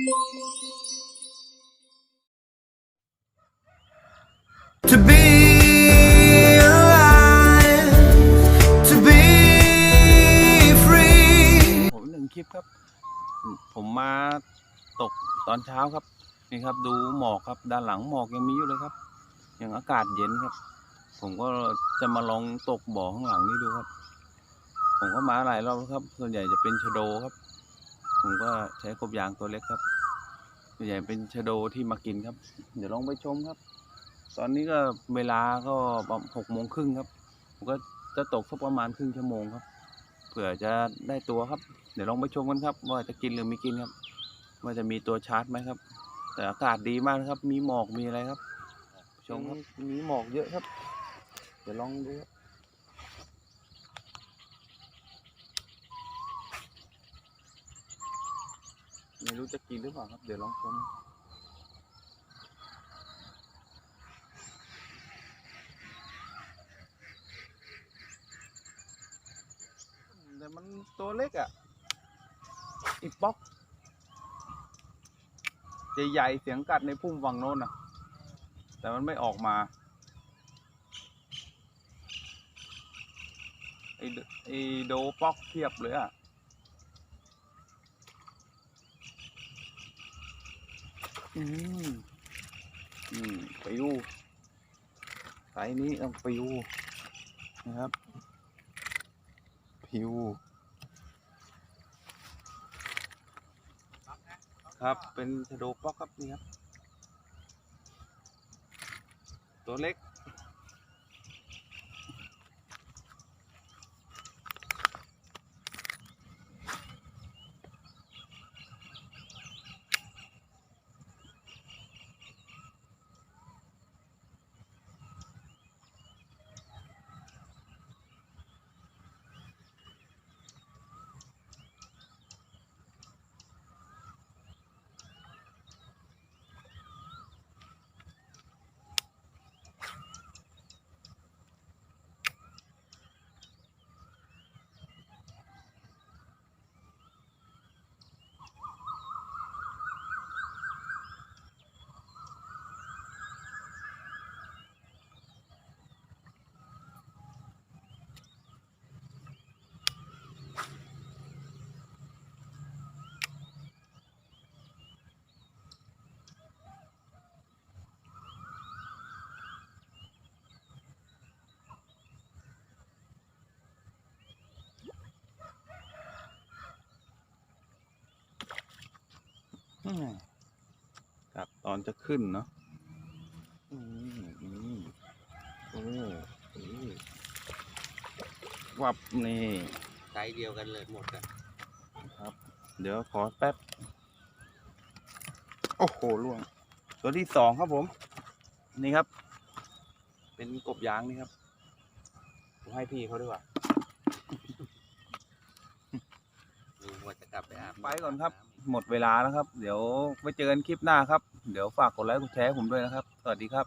To be alive, to be free. ผมหนึ่งคลิปครับ ผมมาตกตอนเช้าครับ นี่ครับดูหมอกครับ ด้านหลังหมอกยังมีอยู่เลยครับ ยังอากาศเย็นครับ ผมก็จะมาลองตกบ่อข้างหลังนี่ดูครับ ผมก็มาหลายรอบแล้วครับ ส่วนใหญ่จะเป็นชะโดครับ ผมก็ใช้กบยางตัวเล็กครับส่วนใหญ่เป็นชะโดที่มากินครับ เดี๋ยวลองไปชมครับ ตอนนี้ก็เวลาก็หกโมงครึ่งครับ ผมก็จะตกสักประมาณครึ่งชั่วโมงครับ เผื่อจะได้ตัวครับ เดี๋ยวลองไปชมกันครับ ว่าจะกินหรือไม่กินครับ ว่าจะมีตัวชาร์จไหมครับ แต่อากาศดีมากครับ มีหมอกมีอะไรครับ ชมครับมีหมอกเยอะครับ เดี๋ยวลองดูครับ ไม่รู้จะกินหรือเปล่าครับ เดี๋ยวลองชมแต่มันตัวเล็กอะอีป๊อกใหญ่ๆเสียงกัดในพุ่มฝั่งโน้นอะแต่มันไม่ออกมาไอโดไอโดป๊อกเทียบเลยอะ อืมอืมปิวสายนี้ต้องปิวนะครับผิวครับ เป็นชะโดป๊อกครับนี่ครับ ตัวเล็ก อืมครับตอนจะขึ้นเนาะอืมอืมโอ้โอ้วับนี่ไซส์เดียวกันเลยหมดอะครับ เดี๋ยวขอแป๊บ โอ้โหล่วง ตัวที่สองครับผม นี่ครับ เป็นกบยางนี่ครับ ผมให้พี่เขาดีกว่า ลุงว่าจะ กลับไปอาบไปก่อนครับ หมดเวลาแล้วครับ เดี๋ยวไปเจอกันคลิปหน้าครับ เดี๋ยวฝากกดไลค์กดแชร์ให้ผมด้วยนะครับ สวัสดีครับ